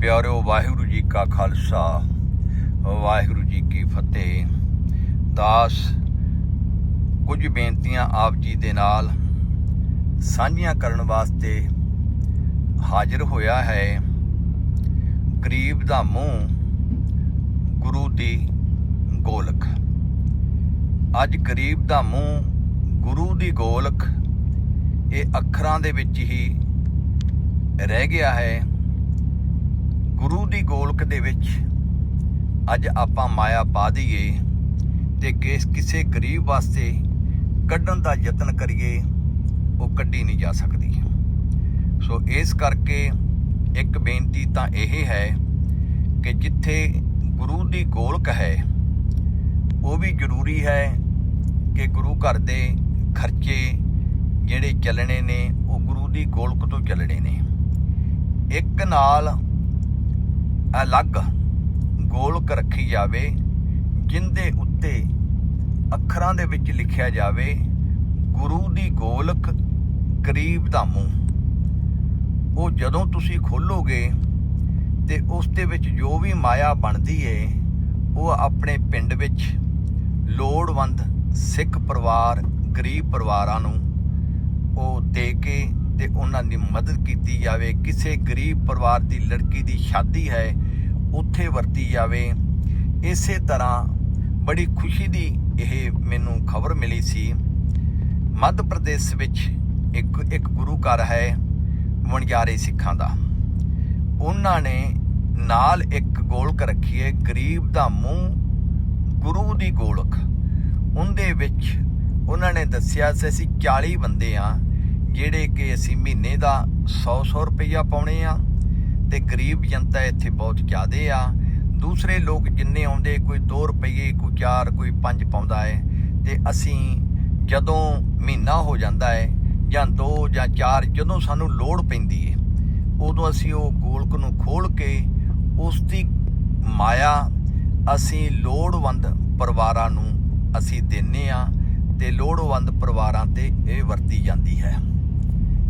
ਪਿਆਰਿਓ, ਵਾਹਿਗੁਰੂ ਜੀ ਕਾ ਖਾਲਸਾ, ਵਾਹਿਗੁਰੂ ਜੀ ਕੀ ਫਤਿਹ। ਦਾਸ, ਕੁਝ ਬੇਨਤੀਆਂ ਆਪ ਜੀ ਦੇ ਨਾਲ ਸਾਂਝੀਆਂ ਕਰਨ ਵਾਸਤੇ ਹਾਜ਼ਰ ਹੋਇਆ ਹੈ। ਗਰੀਬ ਦਾ ਮੂੰਹ ਗੁਰੂ ਦੀ ਗੋਲਕ। ਅੱਜ ਗਰੀਬ ਦਾ ਮੂੰਹ ਗੁਰੂ ਦੀ ਗੋਲਕ ਇਹ ਅੱਖਰਾਂ ਦੇ ਵਿੱਚ ਹੀ ਰਹਿ ਗਿਆ ਹੈ। ਗੁਰੂ ਦੀ ਗੋਲਕ ਦੇ ਵਿੱਚ ਅੱਜ ਆਪਾਂ ਮਾਇਆ ਪਾ ਦਈਏ ਤੇ ਕਿਸੇ ਗਰੀਬ ਵਾਸਤੇ ਕੱਢਣ ਦਾ ਯਤਨ ਕਰੀਏ, ਉਹ ਕੱਢੀ ਨਹੀਂ ਜਾ ਸਕਦੀ। ਸੋ ਇਸ ਕਰਕੇ ਇੱਕ ਬੇਨਤੀ ਤਾਂ ਇਹ ਹੈ ਕਿ ਜਿੱਥੇ ਗੁਰੂ ਦੀ ਗੋਲਕ ਹੈ, ਉਹ ਵੀ ਜ਼ਰੂਰੀ ਹੈ ਕਿ ਗੁਰੂ ਘਰ ਦੇ ਖਰਚੇ ਜਿਹੜੇ ਚੱਲਣੇ ਨੇ, ਉਹ ਗੁਰੂ ਦੀ ਗੋਲਕ ਤੋਂ ਚੱਲਣੇ ਨੇ। ਇੱਕ ਨਾਲ ਅਲੱਗ ਗੋਲਕ ਰੱਖੀ ਜਾਵੇ, ਜਿੰਦੇ ਉੱਤੇ ਅੱਖਰਾਂ ਦੇ ਵਿੱਚ ਲਿਖਿਆ ਜਾਵੇ, ਗੁਰੂ ਦੀ ਗੋਲਕ ਗਰੀਬ ਦਾ ਮੂੰਹ। ਉਹ ਜਦੋਂ ਤੁਸੀਂ ਖੋਲੋਗੇ ਤੇ ਉਸ ਦੇ ਵਿੱਚ ਜੋ ਵੀ ਮਾਇਆ ਬਣਦੀ ਏ, ਉਹ ਆਪਣੇ ਪਿੰਡ ਵਿੱਚ ਲੋੜਵੰਦ ਸਿੱਖ ਪਰਿਵਾਰ, ਗਰੀਬ ਪਰਿਵਾਰਾਂ ਨੂੰ ਉਹ ਦੇ ਕੇ ਤੇ ਉਹਨਾਂ ਦੀ ਮਦਦ ਕੀਤੀ ਜਾਵੇ। ਕਿਸੇ ਗਰੀਬ ਪਰਿਵਾਰ ਦੀ ਲੜਕੀ ਦੀ ਸ਼ਾਦੀ ਹੈ, ਉੱਥੇ ਵਰਤੀ ਜਾਵੇ। ਇਸੇ ਤਰ੍ਹਾਂ ਬੜੀ ਖੁਸ਼ੀ ਦੀ ਇਹ ਮੈਨੂੰ ਖਬਰ ਮਿਲੀ ਸੀ। ਮੱਧ ਪ੍ਰਦੇਸ਼ ਵਿੱਚ ਇੱਕ ਇੱਕ ਗੁਰੂ ਘਰ ਹੈ ਵਣਜਾਰੇ ਸਿੱਖਾਂ ਦਾ। ਉਹਨਾਂ ਨੇ ਨਾਲ ਇੱਕ ਗੋਲਕ ਰੱਖੀ ਹੈ, ਗਰੀਬ ਦਾ ਮੂੰਹ ਗੁਰੂ ਦੀ ਗੋਲਕ। ਉਹਦੇ ਵਿੱਚ ਉਹਨਾਂ ਨੇ ਦੱਸਿਆ ਸੀ, ਅਸੀਂ 40 ਬੰਦੇ ਆ ਜਿਹੜੇ ਕਿ ਅਸੀਂ ਮਹੀਨੇ ਦਾ 100-100 ਰੁਪਈਆ ਪਾਉਣੇ ਆ ਤੇ ਗਰੀਬ ਜਨਤਾ ਇੱਥੇ ਬਹੁਤ ਜ਼ਿਆਦੇ ਆ। ਦੂਸਰੇ ਲੋਕ ਜਿੰਨੇ ਆਉਂਦੇ, ਕੋਈ 2 ਰੁਪਏ ਕੋਈ 4 ਕੋਈ 5 ਪਾਉਂਦਾ ਹੈ ਤੇ ਅਸੀਂ ਜਦੋਂ ਮਹੀਨਾ ਹੋ ਜਾਂਦਾ ਹੈ ਜਾਂ 2 ਜਾਂ 4 ਜਦੋਂ ਸਾਨੂੰ ਲੋੜ ਪੈਂਦੀ ਹੈ ਉਦੋਂ ਅਸੀਂ ਉਹ ਗੋਲਕ ਨੂੰ ਖੋਲ ਕੇ ਉਸ ਦੀ ਮਾਇਆ ਅਸੀਂ ਲੋੜਵੰਦ ਪਰਿਵਾਰਾਂ ਨੂੰ ਅਸੀਂ ਦਿੰਨੇ ਆ ਤੇ ਲੋੜਵੰਦ ਪਰਿਵਾਰਾਂ ਤੇ ਇਹ ਵਰਤੀ ਜਾਂਦੀ ਹੈ।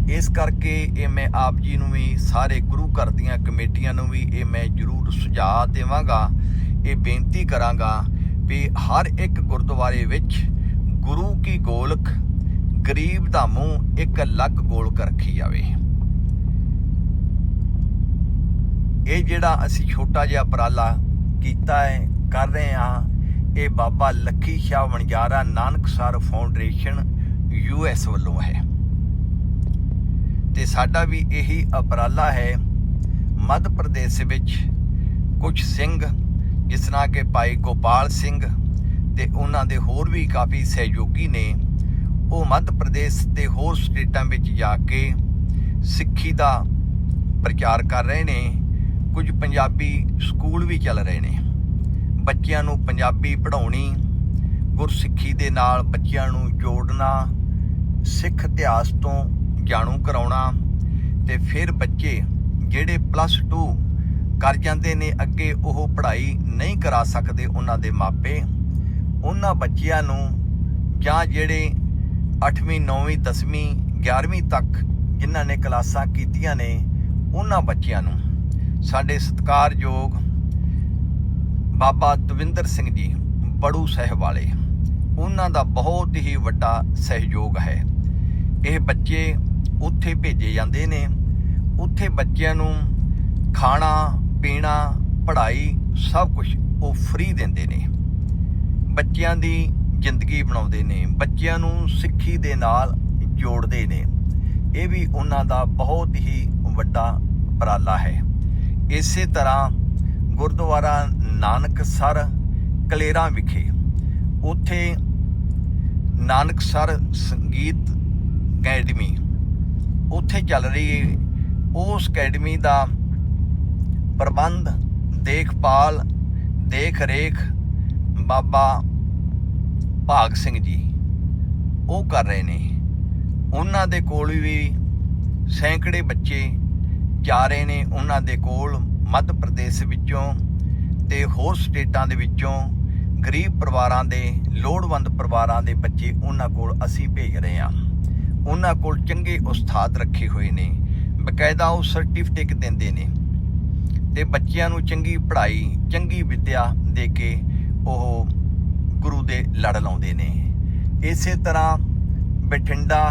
ਇਸ ਕਰਕੇ ਇਹ ਮੈਂ ਆਪ ਜੀ ਨੂੰ ਵੀ, ਸਾਰੇ ਗੁਰੂ ਘਰ ਦੀਆਂ ਕਮੇਟੀਆਂ ਨੂੰ ਵੀ ਇਹ ਮੈਂ ਜਰੂਰ ਸੁਝਾਅ ਦੇਵਾਂਗਾ, ਇਹ ਬੇਨਤੀ ਕਰਾਂਗਾ ਵੀ ਹਰ ਇੱਕ ਗੁਰਦੁਆਰੇ ਵਿੱਚ ਗੁਰੂ ਕੀ ਗੋਲਕ, ਗਰੀਬ ਦਾ ਮੂੰਹ ਇੱਕ ਲੱਖ ਗੋਲਕ ਰੱਖੀ ਜਾਵੇ। ਇਹ ਜਿਹੜਾ ਅਸੀਂ ਛੋਟਾ ਜਿਹਾ ਉਪਰਾਲਾ ਕੀਤਾ ਹੈ, ਕਰ ਰਹੇ ਹਾਂ, ਇਹ Baba Lakhi Shah Vanjara Nanak sir foundation US ਵੱਲੋਂ ਹੈ। ਤੇ ਸਾਡਾ ਵੀ ਇਹੀ ਉਪਰਾਲਾ ਹੈ। ਮੱਧ ਪ੍ਰਦੇਸ਼ ਵਿੱਚ ਕੁਝ ਸਿੰਘ, ਜਿਸ ਤਰ੍ਹਾਂ ਕਿ ਭਾਈ ਗੋਪਾਲ ਸਿੰਘ ਤੇ ਉਹਨਾਂ ਦੇ ਹੋਰ ਵੀ ਕਾਫੀ ਸਹਿਯੋਗੀ ਨੇ, ਉਹ ਮੱਧ ਪ੍ਰਦੇਸ਼ ਤੇ ਹੋਰ ਸਟੇਟਾਂ ਵਿੱਚ ਜਾ ਕੇ ਸਿੱਖੀ ਦਾ ਪ੍ਰਚਾਰ ਕਰ ਰਹੇ ਨੇ। ਕੁਝ ਪੰਜਾਬੀ ਸਕੂਲ ਵੀ ਚੱਲ ਰਹੇ ਨੇ। ਬੱਚਿਆਂ ਨੂੰ ਪੰਜਾਬੀ ਪੜ੍ਹਾਉਣੀ, ਗੁਰਸਿੱਖੀ ਦੇ ਨਾਲ ਬੱਚਿਆਂ ਨੂੰ ਜੋੜਨਾ, ਸਿੱਖ ਇਤਿਹਾਸ ਤੋਂ ਜਾਣੂ ਕਰਾਉਣਾ ਤੇ ਫਿਰ ਬੱਚੇ ਜਿਹੜੇ ਪਲੱਸ 2 ਕਰ ਜਾਂਦੇ ਨੇ, ਅੱਗੇ ਉਹ ਪੜ੍ਹਾਈ ਨਹੀਂ ਕਰਾ ਸਕਦੇ ਉਹਨਾਂ ਦੇ ਮਾਪੇ। ਉਹਨਾਂ ਬੱਚਿਆਂ ਨੂੰ ਜਾਂ ਜਿਹੜੇ 8ਵੀਂ 9ਵੀਂ 10ਵੀਂ 11ਵੀਂ ਤੱਕ ਜਿਨ੍ਹਾਂ ਨੇ ਕਲਾਸਾਂ ਕੀਤੀਆਂ ਨੇ, ਉਹਨਾਂ ਬੱਚਿਆਂ ਨੂੰ ਸਾਡੇ ਸਤਿਕਾਰਯੋਗ ਬਾਬਾ ਦਵਿੰਦਰ ਸਿੰਘ ਜੀ, ਬੜੂ ਸਾਹਿਬ ਵਾਲੇ, ਉਹਨਾਂ ਦਾ ਬਹੁਤ ਹੀ ਵੱਡਾ ਸਹਿਯੋਗ ਹੈ। ਇਹ ਬੱਚੇ ਉੱਥੇ ਭੇਜੇ ਜਾਂਦੇ ਨੇ। ਉੱਥੇ ਬੱਚਿਆਂ ਨੂੰ ਖਾਣਾ, ਪੀਣਾ, ਪੜ੍ਹਾਈ ਸਭ ਕੁਝ ਉਹ ਫ੍ਰੀ ਦਿੰਦੇ ਨੇ। ਬੱਚਿਆਂ ਦੀ ਜ਼ਿੰਦਗੀ ਬਣਾਉਂਦੇ ਨੇ। ਬੱਚਿਆਂ ਨੂੰ ਸਿੱਖੀ ਦੇ ਨਾਲ ਜੋੜਦੇ ਨੇ। ਇਹ ਵੀ ਉਹਨਾਂ ਦਾ ਬਹੁਤ ਹੀ ਵੱਡਾ ਉਪਰਾਲਾ ਹੈ। ਇਸੇ ਤਰ੍ਹਾਂ ਗੁਰਦੁਆਰਾ ਨਾਨਕ ਸਰ ਕਲੇਰਾਂ ਵਿਖੇ ਉੱਥੇ ਨਾਨਕ ਸਰ ਸੰਗੀਤ ਅਕੈਡਮੀ ਉੱਥੇ ਚੱਲ ਰਹੀ ਹੈ ਉਸ ਅਕੈਡਮੀ ਦਾ ਪ੍ਰਬੰਧ, ਦੇਖਭਾਲ ਦੇਖ ਰੇਖ ਬਾਬਾ ਭਾਗ ਸਿੰਘ ਜੀ, ਉਹ ਕਰ ਰਹੇ ਨੇ। ਉਹਨਾਂ ਦੇ ਕੋਲ ਵੀ ਸੈਂਕੜੇ ਬੱਚੇ ਜਾ ਰਹੇ ਨੇ। ਉਹਨਾਂ ਦੇ ਕੋਲ ਮੱਧ ਪ੍ਰਦੇਸ਼ ਵਿੱਚੋਂ ਤੇ ਹੋਰ ਸਟੇਟਾਂ ਦੇ ਵਿੱਚੋਂ ਗਰੀਬ ਪਰਿਵਾਰਾਂ ਦੇ, ਲੋੜਵੰਦ ਪਰਿਵਾਰਾਂ ਦੇ ਬੱਚੇ ਉਹਨਾਂ ਕੋਲ ਅਸੀਂ ਭੇਜ ਰਹੇ ਹਾਂ। ਉਹਨਾਂ ਕੋਲ ਚੰਗੇ ਉਸਤਾਦ ਰੱਖੇ ਹੋਏ ਨੇ, ਬਕਾਇਦਾ ਉਹ ਸਰਟੀਫਿਕੇਟ ਦਿੰਦੇ ਨੇ। ਤੇ ਬੱਚਿਆਂ ਨੂੰ ਚੰਗੀ ਪੜ੍ਹਾਈ, ਚੰਗੀ ਵਿੱਦਿਆ ਦੇ ਕੇ ਉਹ ਗੁਰੂ ਦੇ ਲੜ ਲਾਉਂਦੇ ਨੇ। ਇਸੇ ਤਰ੍ਹਾਂ ਬਠਿੰਡਾ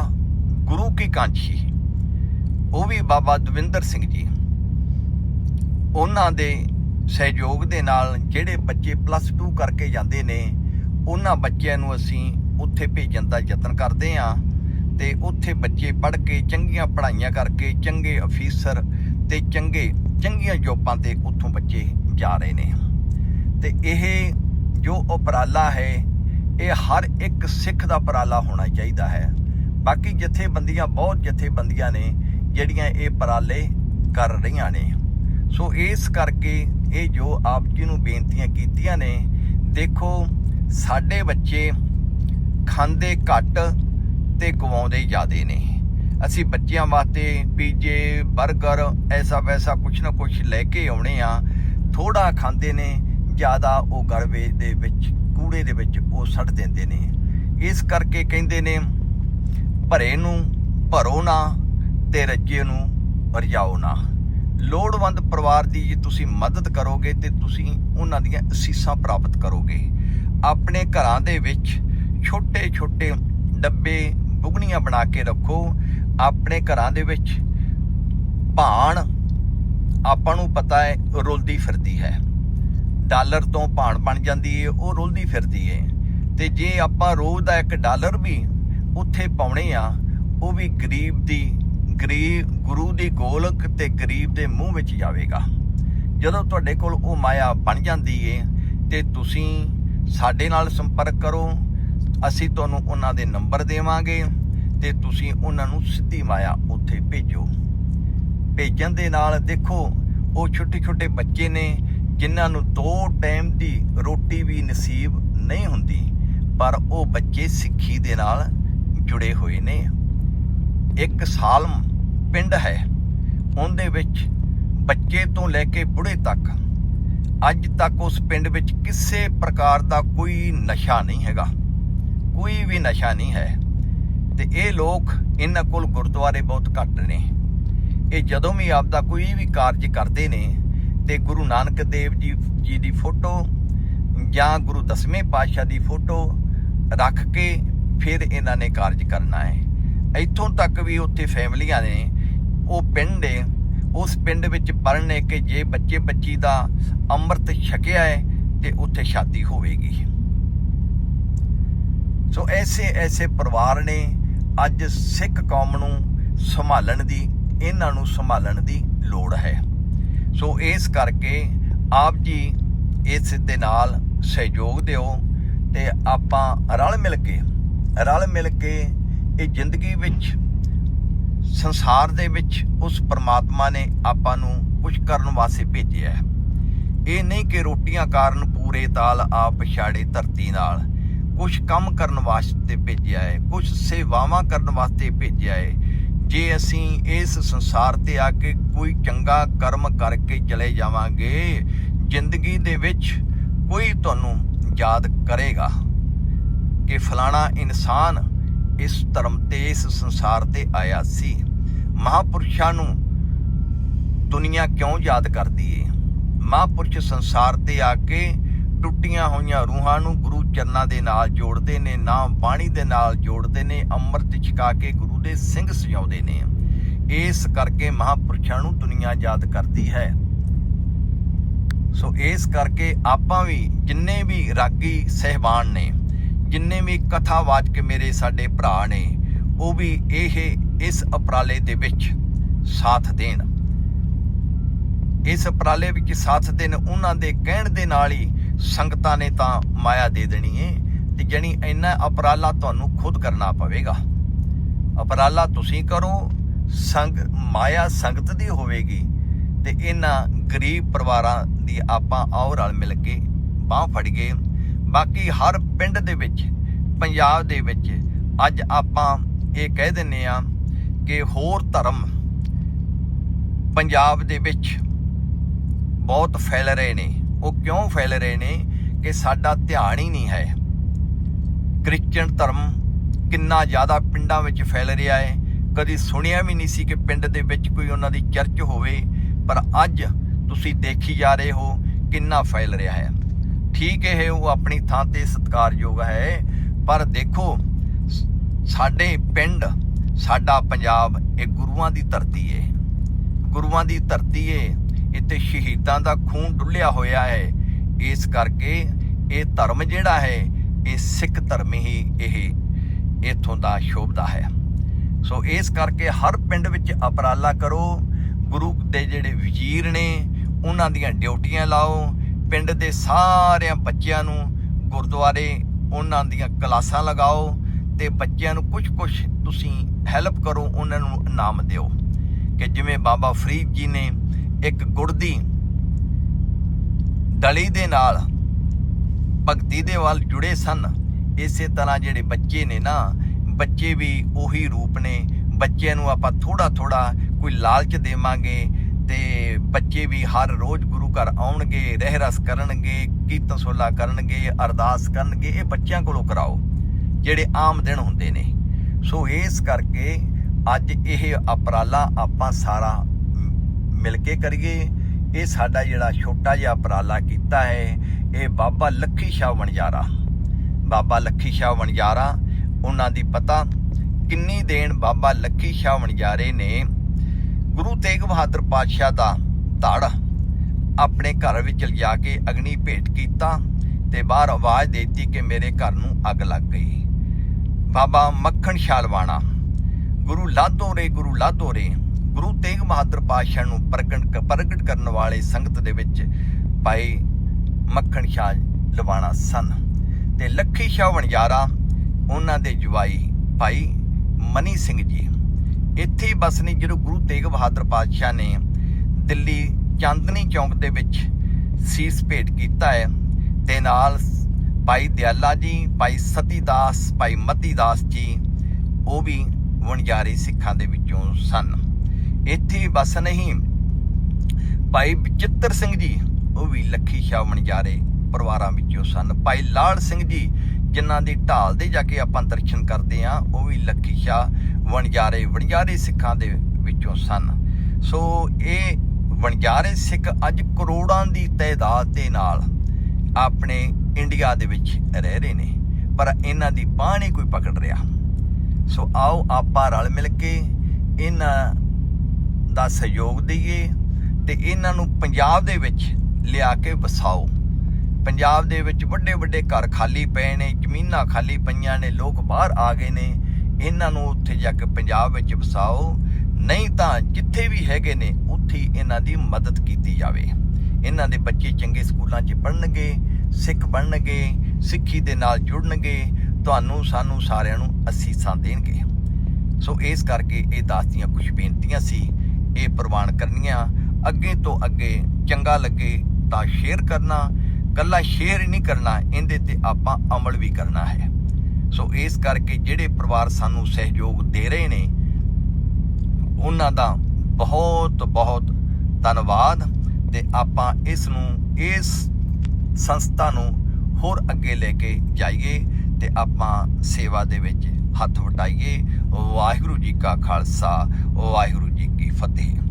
ਗੁਰੂ ਕੀ ਕਾਂਛੀ, ਉਹ ਵੀ ਬਾਬਾ ਦਵਿੰਦਰ ਸਿੰਘ ਜੀ। ਉਹਨਾਂ ਦੇ ਸਹਿਯੋਗ ਦੇ ਨਾਲ ਜਿਹੜੇ ਬੱਚੇ ਪਲੱਸ 2 ਕਰਕੇ ਜਾਂਦੇ ਨੇ, ਉਹਨਾਂ ਬੱਚਿਆਂ ਨੂੰ ਅਸੀਂ ਉੱਥੇ ਭੇਜਣ ਦਾ ਯਤਨ ਕਰਦੇ ਆਂ ਤੇ ਉੱਥੇ ਬੱਚੇ ਪੜ੍ਹ ਕੇ ਚੰਗੀਆਂ ਪੜ੍ਹਾਈਆਂ ਕਰਕੇ ਚੰਗੇ ਅਫੀਸਰ ਤੇ ਚੰਗੇ, ਚੰਗੀਆਂ ਜੋਬਾਂ ਤੇ ਉੱਥੋਂ ਬੱਚੇ ਜਾ ਰਹੇ ਨੇ। ਤੇ ਇਹ ਜੋ ਉਪਰਾਲਾ ਹੈ, ਇਹ ਹਰ ਇੱਕ ਸਿੱਖ ਦਾ ਉਪਰਾਲਾ ਹੋਣਾ ਚਾਹੀਦਾ ਹੈ। ਬਾਕੀ ਜਥੇਬੰਦੀਆਂ, ਬਹੁਤ ਜਥੇਬੰਦੀਆਂ ਨੇ ਜਿਹੜੀਆਂ ਇਹ ਉਪਰਾਲੇ ਕਰ ਰਹੀਆਂ ਨੇ। ਸੋ ਇਸ ਕਰਕੇ ਇਹ ਜੋ ਆਪ ਜੀ ਨੂੰ ਬੇਨਤੀਆਂ ਕੀਤੀਆਂ ਨੇ, ਦੇਖੋ ਸਾਡੇ ਬੱਚੇ ਖਾਂਦੇ ਘੱਟ ਤੇ ਗਵਾਉਂਦੇ ਜ਼ਿਆਦੇ ਨੇ। ਅਸੀਂ ਬੱਚਿਆਂ ਵਾਸਤੇ ਪੀਜੇ 버ਗਰ ਐਸਾ ਵੈਸਾ ਕੁਛ ਨਾ ਕੁਛ ਲੈ ਕੇ ਆਉਣੇ ਆ। ਥੋੜਾ ਖਾਂਦੇ ਨੇ, ਜ਼ਿਆਦਾ ਉਹ ਗਰਵੇ ਦੇ ਵਿੱਚ, ਕੂੜੇ ਦੇ ਵਿੱਚ ਉਹ ਸੱਟ ਦਿੰਦੇ ਨੇ। ਇਸ ਕਰਕੇ ਕਹਿੰਦੇ ਨੇ, ਭਰੇ ਨੂੰ ਭਰੋ ਨਾ ਤੇ ਰੱਜੇ ਨੂੰ ਰਜਾਓ ਨਾ। ਲੋੜਵੰਦ ਪਰਿਵਾਰ ਦੀ ਜੇ ਤੁਸੀਂ ਮਦਦ ਕਰੋਗੇ ਤੇ ਤੁਸੀਂ ਉਹਨਾਂ ਦੀਆਂ ਅਸੀਸਾਂ ਪ੍ਰਾਪਤ ਕਰੋਗੇ। ਆਪਣੇ ਘਰਾਂ ਦੇ ਵਿੱਚ ਛੋਟੇ ਛੋਟੇ ਡੱਬੇ ਬੁਗਣੀਆਂ ਬਣਾ ਕੇ ਰੱਖੋ। ਆਪਣੇ ਘਰਾਂ ਦੇ ਵਿੱਚ ਭਾਣ ਆਪਾਂ ਨੂੰ ਪਤਾ ਹੈ, ਰੁਲਦੀ ਫਿਰਦੀ ਹੈ। ਡਾਲਰ ਤੋਂ ਭਾਣ ਬਣ ਜਾਂਦੀ ਹੈ ਉਹ ਰੁਲਦੀ ਫਿਰਦੀ ਹੈ ਤੇ ਜੇ ਆਪਾਂ ਰੋਜ਼ ਦਾ 1 ਡਾਲਰ ਵੀ ਉੱਥੇ ਪਾਉਣੇ ਆ, ਉਹ ਵੀ ਗਰੀਬ ਦੀ, ਗਰੀਬ, ਗੁਰੂ ਦੀ ਗੋਲਕ ਤੇ ਗਰੀਬ ਦੇ ਮੂੰਹ ਵਿੱਚ ਜਾਵੇਗਾ। ਜਦੋਂ ਤੁਹਾਡੇ ਕੋਲ ਉਹ ਮਾਇਆ ਬਣ ਜਾਂਦੀ ਏ, ਤੇ ਤੁਸੀਂ ਸਾਡੇ ਨਾਲ ਸੰਪਰਕ ਕਰੋ ਅਸੀਂ ਤੁਹਾਨੂੰ ਉਹਨਾਂ ਦੇ ਨੰਬਰ ਦੇਵਾਂਗੇ ਤੇ ਤੁਸੀਂ ਉਹਨਾਂ ਨੂੰ ਸਿੱਧੀ ਮਾਇਆ ਉੱਥੇ ਭੇਜੋ। ਭੇਜਣ ਦੇ ਨਾਲ ਦੇਖੋ, ਉਹ ਛੋਟੇ ਛੋਟੇ ਬੱਚੇ ਨੇ ਜਿਨ੍ਹਾਂ ਨੂੰ ਦੋ ਟਾਈਮ ਦੀ ਰੋਟੀ ਵੀ ਨਸੀਬ ਨਹੀਂ ਹੁੰਦੀ, ਪਰ ਉਹ ਬੱਚੇ ਸਿੱਖੀ ਦੇ ਨਾਲ ਜੁੜੇ ਹੋਏ ਨੇ। ਇੱਕ ਸਾਲਮ ਪਿੰਡ ਹੈ, ਉਹਦੇ ਵਿੱਚ ਬੱਚੇ ਤੋਂ ਲੈ ਕੇ ਬੁੜੇ ਤੱਕ। ਅੱਜ ਤੱਕ ਉਸ ਪਿੰਡ ਵਿੱਚ ਕਿਸੇ ਪ੍ਰਕਾਰ ਦਾ ਕੋਈ ਨਸ਼ਾ ਨਹੀਂ ਹੈਗਾ। ਕੋਈ ਵੀ ਨਸ਼ਾ ਨਹੀਂ ਹੈ। ਤੇ ਇਹ ਲੋਕ ਇਹਨਾਂ ਕੋਲ ਗੁਰਦੁਆਰੇ ਬਹੁਤ ਘੱਟ ਨੇ। ਇਹ ਜਦੋਂ ਵੀ ਆਪਦਾ ਕੋਈ ਵੀ ਕਾਰਜ ਕਰਦੇ ਨੇ, ਤੇ ਗੁਰੂ ਨਾਨਕ ਦੇਵ ਜੀ ਜੀ ਦੀ ਫੋਟੋ ਜਾਂ ਗੁਰੂ ਦਸਵੇਂ ਪਾਤਸ਼ਾਹ ਦੀ ਫੋਟੋ ਰੱਖ ਕੇ ਫਿਰ ਇਹਨਾਂ ਨੇ ਕਾਰਜ ਕਰਨਾ ਹੈ। ਇੱਥੋਂ ਤੱਕ ਵੀ ਉੱਥੇ ਫੈਮਲੀਆਂ ਨੇ, ਉਹ ਪਿੰਡ ਹੈ ਉਸ ਪਿੰਡ ਵਿੱਚ ਪੜ੍ਹਨੇ ਕਿ ਜੇ ਬੱਚੇ ਬੱਚੀ ਦਾ ਅੰਮ੍ਰਿਤ ਛਕਿਆ ਹੈ, ਤੇ ਉੱਥੇ ਸ਼ਾਦੀ ਹੋਵੇਗੀ। ਸੋ ਐਸੇ ਐਸੇ ਪਰਿਵਾਰ ਨੇ ਅੱਜ ਸਿੱਖ ਕੌਮ ਨੂੰ ਸੰਭਾਲਣ ਦੀ, ਇਹਨਾਂ ਨੂੰ ਸੰਭਾਲਣ ਦੀ ਲੋੜ ਹੈ। ਸੋ ਇਸ ਕਰਕੇ ਆਪ ਜੀ ਇਸ ਦੇ ਨਾਲ ਸਹਿਯੋਗ ਦਿਓ ਤੇ ਆਪਾਂ ਰਲ ਮਿਲ ਕੇ, ਰਲ ਮਿਲ ਕੇ ਇਹ ਜ਼ਿੰਦਗੀ ਵਿੱਚ, ਸੰਸਾਰ ਦੇ ਵਿੱਚ ਉਸ ਪਰਮਾਤਮਾ ਨੇ ਆਪਾਂ ਨੂੰ ਕੁਝ ਕਰਨ ਵਾਸਤੇ ਭੇਜਿਆ ਹੈ। ਇਹ ਨਹੀਂ ਕਿ ਰੋਟੀਆਂ ਕਾਰਨ ਪੂਰੇ ਤਾਲ ਆਪ ਛਾੜੇ ਧਰਤੀ ਨਾਲ। ਕੁਝ ਕੰਮ ਕਰਨ ਵਾਸਤੇ ਭੇਜਿਆ ਹੈ ਕੁਝ ਸੇਵਾਵਾਂ ਕਰਨ ਵਾਸਤੇ ਭੇਜਿਆ ਹੈ। ਜੇ ਅਸੀਂ ਇਸ ਸੰਸਾਰ ਤੇ ਆ ਕੇ ਕੋਈ ਚੰਗਾ ਕਰਮ ਕਰਕੇ ਚਲੇ ਜਾਵਾਂਗੇ, ਜ਼ਿੰਦਗੀ ਦੇ ਵਿੱਚ ਕੋਈ ਤੁਹਾਨੂੰ ਯਾਦ ਕਰੇਗਾ ਕਿ ਫਲਾਣਾ ਇਨਸਾਨ ਇਸ ਧਰਮ ਤੇ, ਇਸ ਸੰਸਾਰ ਤੇ ਆਇਆ ਸੀ। ਮਹਾਪੁਰਸ਼ਾਂ ਨੂੰ ਦੁਨੀਆ ਕਿਉਂ ਯਾਦ ਕਰਦੀ ਏ? ਮਹਾਪੁਰਸ਼ ਸੰਸਾਰ ਤੇ ਆ ਕੇ ਟੁੱਟੀਆਂ ਹੋਈਆਂ ਰੂਹਾਂ ਨੂੰ ਗੁਰੂ ਚਰਨਾਂ ਦੇ ਨਾਲ ਜੋੜਦੇ ਨੇ ਨਾਮ ਬਾਣੀ ਦੇ ਨਾਲ ਜੋੜਦੇ ਨੇ, ਅੰਮ੍ਰਿਤ ਛਕਾ ਕੇ ਗੁਰੂ ਦੇ ਸਿੰਘ ਸਜਾਉਂਦੇ ਨੇ। ਇਸ ਕਰਕੇ ਮਹਾਪੁਰਸ਼ਾਂ ਨੂੰ ਦੁਨੀਆ ਯਾਦ ਕਰਦੀ ਹੈ। ਸੋ ਇਸ ਕਰਕੇ ਆਪਾਂ ਵੀ ਜਿੰਨੇ ਵੀ ਰਾਗੀ ਸਹਿਬਾਨ ਨੇ, ਜਿੰਨੇ ਵੀ ਕਥਾਵਾਚਕ ਮੇਰੇ ਸਾਡੇ ਭਰਾ ਨੇ, ਉਹ ਵੀ ਇਹ ਇਸ ਉਪਰਾਲੇ ਦੇ ਵਿੱਚ ਸਾਥ ਦੇਣ। ਇਸ ਉਪਰਾਲੇ ਵਿੱਚ ਸਾਥ ਦੇਣ, ਉਹਨਾਂ ਦੇ ਕਹਿਣ ਦੇ ਨਾਲ ਹੀ ਸੰਗਤਾਂ ਨੇ ਤਾਂ ਮਾਇਆ ਦੇ ਦੇਣੀ ਏ ਤੇ ਜਣੀ ਇੰਨਾ ਅਪਰਾਲਾ ਤੁਹਾਨੂੰ ਖੁਦ ਕਰਨਾ ਪਵੇਗਾ। ਅਪਰਾਲਾ ਤੁਸੀਂ ਕਰੋ, ਸੰਗ, ਮਾਇਆ ਸੰਗਤ ਦੀ ਹੋਵੇਗੀ ਤੇ ਇਹਨਾਂ ਗਰੀਬ ਪਰਿਵਾਰਾਂ ਦੀ ਆਪਾਂ ਆਓ ਰਲ ਮਿਲ ਕੇ ਬਾਹ ਫੜੀਏ ਬਾਕੀ ਹਰ ਪਿੰਡ ਦੇ ਵਿੱਚ, ਪੰਜਾਬ ਦੇ ਵਿੱਚ ਅੱਜ ਆਪਾਂ ਇਹ ਕਹਿ ਦਿੰਨੇ ਆ ਕਿ ਹੋਰ ਧਰਮ ਪੰਜਾਬ ਦੇ ਵਿੱਚ ਬਹੁਤ ਫੈਲ ਰਹੇ ਨੇ। ਉਹ ਕਿਉਂ ਫੈਲ ਰਹੇ ਨੇ ਕਿ ਸਾਡਾ ਧਿਆਨ ਹੀ ਨਹੀਂ ਹੈ? ਕ੍ਰਿਸਚੀਅਨ ਧਰਮ ਕਿੰਨਾ ਜ਼ਿਆਦਾ ਪਿੰਡਾਂ ਵਿੱਚ ਫੈਲ ਰਿਹਾ ਹੈ। ਕਦੀ ਸੁਣਿਆ ਵੀ ਨਹੀਂ ਸੀ ਕਿ ਪਿੰਡ ਦੇ ਵਿੱਚ ਕੋਈ ਉਹਨਾਂ ਦੀ ਚਰਚ ਹੋਵੇ, ਪਰ ਅੱਜ ਤੁਸੀਂ ਦੇਖੀ ਜਾ ਰਹੇ ਹੋ ਕਿੰਨਾ ਫੈਲ ਰਿਹਾ ਹੈ। ਠੀਕ ਹੈ, ਉਹ ਆਪਣੀ ਥਾਂ ਤੇ ਸਤਿਕਾਰਯੋਗ ਹੈ। ਪਰ ਦੇਖੋ ਸਾਡੇ ਪਿੰਡ, ਸਾਡਾ ਪੰਜਾਬ ਇਹ ਗੁਰੂਆਂ ਦੀ ਧਰਤੀ ਹੈ ਗੁਰੂਆਂ ਦੀ ਧਰਤੀ ਹੈ ਇੱਥੇ ਸ਼ਹੀਦਾਂ ਦਾ ਖੂਨ ਡੁੱਲਿਆ ਹੋਇਆ ਹੈ। ਇਸ ਕਰਕੇ ਇਹ ਧਰਮ ਜਿਹੜਾ ਹੈ, ਇਹ ਸਿੱਖ ਧਰਮ ਹੀ ਇਹ ਇਥੋਂ ਦਾ ਸ਼ੋਭਦਾ ਹੈ। ਸੋ ਇਸ ਕਰਕੇ ਹਰ ਪਿੰਡ ਵਿੱਚ ਅਪਰਾਲਾ ਕਰੋ। ਗੁਰੂ ਦੇ ਜਿਹੜੇ ਵਜ਼ੀਰ ਨੇ, ਉਹਨਾਂ ਦੀਆਂ ਡਿਊਟੀਆਂ ਲਾਓ। ਪਿੰਡ ਦੇ ਸਾਰਿਆਂ ਬੱਚਿਆਂ ਨੂੰ ਗੁਰਦੁਆਰੇ ਉਹਨਾਂ ਦੀਆਂ ਕਲਾਸਾਂ ਲਗਾਓ ਤੇ ਬੱਚਿਆਂ ਨੂੰ ਕੁਝ ਕੁਝ ਤੁਸੀਂ ਹੈਲਪ ਕਰੋ, ਉਹਨਾਂ ਨੂੰ ਇਨਾਮ ਦਿਓ। ਕਿ ਜਿਵੇਂ ਬਾਬਾ ਫਰੀਦ ਜੀ ਨੇ ਇੱਕ ਗੁੜ ਦੀ ਡਲੀ ਦੇ ਨਾਲ ਭਗਤੀ ਦੇ ਵੱਲ ਜੁੜੇ ਸਨ। ਇਸੇ ਤਰ੍ਹਾਂ ਜਿਹੜੇ ਬੱਚੇ ਨੇ ਨਾ, ਬੱਚੇ ਵੀ ਉਹੀ ਰੂਪ ਨੇ। ਬੱਚਿਆਂ ਨੂੰ ਆਪਾਂ ਥੋੜਾ ਥੋੜਾ ਕੋਈ ਲਾਲਚ ਦੇਵਾਂਗੇ ਤੇ ਬੱਚੇ ਵੀ ਹਰ ਰੋਜ਼ ਗੁਰੂ ਘਰ ਆਉਣਗੇ ਰਹਿ ਰਸ ਕਰਨਗੇ, ਕੀਰਤਨ ਸੋਲਾ ਕਰਨਗੇ, ਅਰਦਾਸ ਕਰਨਗੇ, ਇਹ ਬੱਚਿਆਂ ਕੋਲੋਂ ਕਰਾਓ, ਜਿਹੜੇ ਆਮ ਦਿਨ ਹੁੰਦੇ ਨੇ। ਸੋ ਇਸ ਕਰਕੇ ਅੱਜ ਇਹ ਅਪਰਾਲਾ ਆਪਾਂ ਸਾਰਾ ਮਿਲ ਕੇ ਕਰੀਏ। ਇਹ ਸਾਡਾ ਜਿਹੜਾ ਛੋਟਾ ਜਿਹਾ ਉਪਰਾਲਾ ਕੀਤਾ ਹੈ, ਇਹ ਬਾਬਾ ਲੱਖੀ ਸ਼ਾਹ ਵਣਜਾਰਾ। ਬਾਬਾ ਲੱਖੀ ਸ਼ਾਹ ਵਣਜਾਰਾ, ਉਹਨਾਂ ਦੀ ਪਤਾ ਕਿੰਨੀ ਦੇਣ ਬਾਬਾ ਲੱਖੀ ਸ਼ਾਹ ਵਣਜਾਰੇ ਨੇ। ਗੁਰੂ ਤੇਗ ਬਹਾਦਰ ਪਾਤਸ਼ਾਹ ਦਾ ਧੜ ਆਪਣੇ ਘਰ ਵਿੱਚ ਲਿਜਾ ਕੇ ਅਗਨੀ ਭੇਟ ਕੀਤਾ ਤੇ ਬਾਹਰ ਆਵਾਜ਼ ਦੇ ਦਿੱਤੀ ਕਿ ਮੇਰੇ ਘਰ ਨੂੰ ਅੱਗ ਲੱਗ ਗਈ। ਬਾਬਾ ਮੱਖਣ ਸ਼ਾਲਵਾਣਾ ਗੁਰੂ ਲਾਧੋਰੇ ਗੁਰੂ ਲਾਧੋਰੇ। ਗੁਰੂ ਤੇਗ ਬਹਾਦਰ ਪਾਤਸ਼ਾਹ ਨੂੰ ਪ੍ਰਗਟ ਪ੍ਰਗਟ ਕਰਨ ਵਾਲੇ ਸੰਗਤ ਦੇ ਵਿੱਚ ਭਾਈ ਮੱਖਣ ਸ਼ਾਹ ਲਵਾਣਾ ਸਨ। ਤੇ ਲੱਖੀ ਸ਼ਾਹ ਵਣਜਾਰਾ ਉਹਨਾਂ ਦੇ ਜਵਾਈ ਭਾਈ ਮਨੀ ਸਿੰਘ ਜੀ। ਇੱਥੇ ਹੀ ਬਸਨੀ ਜਦੋਂ ਗੁਰੂ ਤੇਗ ਬਹਾਦਰ ਪਾਤਸ਼ਾਹ ਨੇ ਦਿੱਲੀ ਚਾਂਦਨੀ ਚੌਂਕ ਦੇ ਵਿੱਚ ਸੀਸ ਭੇਟ ਕੀਤਾ ਹੈ, ਤੇ ਨਾਲ ਭਾਈ ਦਿਆਲਾ ਜੀ, ਭਾਈ ਸਤੀ ਦਾਸ ਭਾਈ ਮਤੀ ਦਾਸ ਜੀ, ਉਹ ਵੀ ਵਣਜਾਰੇ ਸਿੱਖਾਂ ਦੇ ਵਿੱਚੋਂ ਸਨ। ਇੱਥੇ ਹੀ ਬਸ ਨਹੀਂ। ਭਾਈ ਬਚਿੱਤਰ ਸਿੰਘ ਜੀ, ਉਹ ਵੀ ਲੱਖੀ ਸ਼ਾਹ ਵਣਜਾਰੇ ਪਰਿਵਾਰਾਂ ਵਿੱਚੋਂ ਸਨ। ਭਾਈ ਲਾਲ ਸਿੰਘ ਜੀ, ਜਿਨ੍ਹਾਂ ਦੀ ਢਾਲ ਦੇ ਜਾ ਕੇ ਆਪਾਂ ਦਰਸ਼ਨ ਕਰਦੇ ਆ ਉਹ ਵੀ ਲੱਖੀ ਸ਼ਾਹ ਵਣਜਾਰੇ ਵਣਜਾਰੇ ਸਿੱਖਾਂ ਦੇ ਵਿੱਚੋਂ ਸਨ। ਸੋ ਇਹ ਵਣਜਾਰੇ ਸਿੱਖ ਅੱਜ ਕਰੋੜਾਂ ਦੀ ਤਾਦਾਦ ਦੇ ਨਾਲ ਆਪਣੇ ਇੰਡੀਆ ਦੇ ਵਿੱਚ ਰਹਿ ਰਹੇ ਨੇ, ਪਰ ਇਹਨਾਂ ਦੀ ਬਾਂਹ ਨਹੀਂ ਕੋਈ ਪਕੜ ਰਿਹਾ। ਸੋ ਆਓ ਆਪਾਂ ਰਲ ਮਿਲ ਕੇ ਇਹਨਾਂ ਦਾ ਸਹਿਯੋਗ ਦਈਏ ਤੇ ਇਹਨਾਂ ਨੂੰ ਪੰਜਾਬ ਦੇ ਵਿੱਚ ਲਿਆ ਕੇ ਵਸਾਓ। ਪੰਜਾਬ ਦੇ ਵਿੱਚ ਵੱਡੇ ਵੱਡੇ ਘਰ ਖਾਲੀ ਪਏ ਨੇ, ਜ਼ਮੀਨਾਂ ਖਾਲੀ ਪਈਆਂ ਨੇ, ਲੋਕ ਬਾਹਰ ਆ ਗਏ ਨੇ। ਇਹਨਾਂ ਨੂੰ ਉੱਥੇ ਜਾ ਕੇ ਪੰਜਾਬ ਵਿੱਚ ਵਸਾਓ। ਨਹੀਂ ਤਾਂ ਜਿੱਥੇ ਵੀ ਹੈਗੇ ਨੇ, ਉੱਥੇ ਇਹਨਾਂ ਦੀ ਮਦਦ ਕੀਤੀ ਜਾਵੇ। ਇਹਨਾਂ ਦੇ ਬੱਚੇ ਚੰਗੇ ਸਕੂਲਾਂ 'ਚ ਪੜ੍ਹਨਗੇ, ਸਿੱਖ ਬਣਨਗੇ, ਸਿੱਖੀ ਦੇ ਨਾਲ ਜੁੜਨਗੇ, ਤੁਹਾਨੂੰ, ਸਾਨੂੰ ਸਾਰਿਆਂ ਨੂੰ ਅਸੀਸਾਂ ਦੇਣਗੇ। ਸੋ ਇਸ ਕਰਕੇ ਇਹ ਦਾਸ ਦੀਆਂ ਕੁਝ ਬੇਨਤੀਆਂ ਸੀ। ਇਹ ਪ੍ਰਵਾਨ ਕਰਨੀਆਂ। ਅੱਗੇ ਤੋਂ ਅੱਗੇ ਚੰਗਾ ਲੱਗੇ ਤਾਂ ਸ਼ੇਅਰ ਕਰਨਾ। ਕੱਲਾ ਸ਼ੇਅਰ ਨਹੀਂ ਕਰਨਾ, ਇਹਦੇ ਤੇ ਆਪਾਂ ਅਮਲ ਵੀ ਕਰਨਾ ਹੈ। ਸੋ ਇਸ ਕਰਕੇ ਜਿਹੜੇ ਪਰਿਵਾਰ ਸਾਨੂੰ ਸਹਿਯੋਗ ਦੇ ਰਹੇ ਨੇ, ਉਹਨਾਂ ਦਾ ਬਹੁਤ ਬਹੁਤ ਧੰਨਵਾਦ ਤੇ ਆਪਾਂ ਇਸ ਨੂੰ, ਇਸ ਸੰਸਥਾ ਨੂੰ ਹੋਰ ਅੱਗੇ ਲੈ ਕੇ ਜਾਈਏ ਤੇ ਆਪਾਂ ਸੇਵਾ ਦੇ ਵਿੱਚ ਹੱਥ ਵਟਾਈਏ। ਵਾਹਿਗੁਰੂ ਜੀ ਕਾ ਖਾਲਸਾ, ਵਾਹਿਗੁਰੂ ਜੀ ਕੀ ਫਤਿਹ।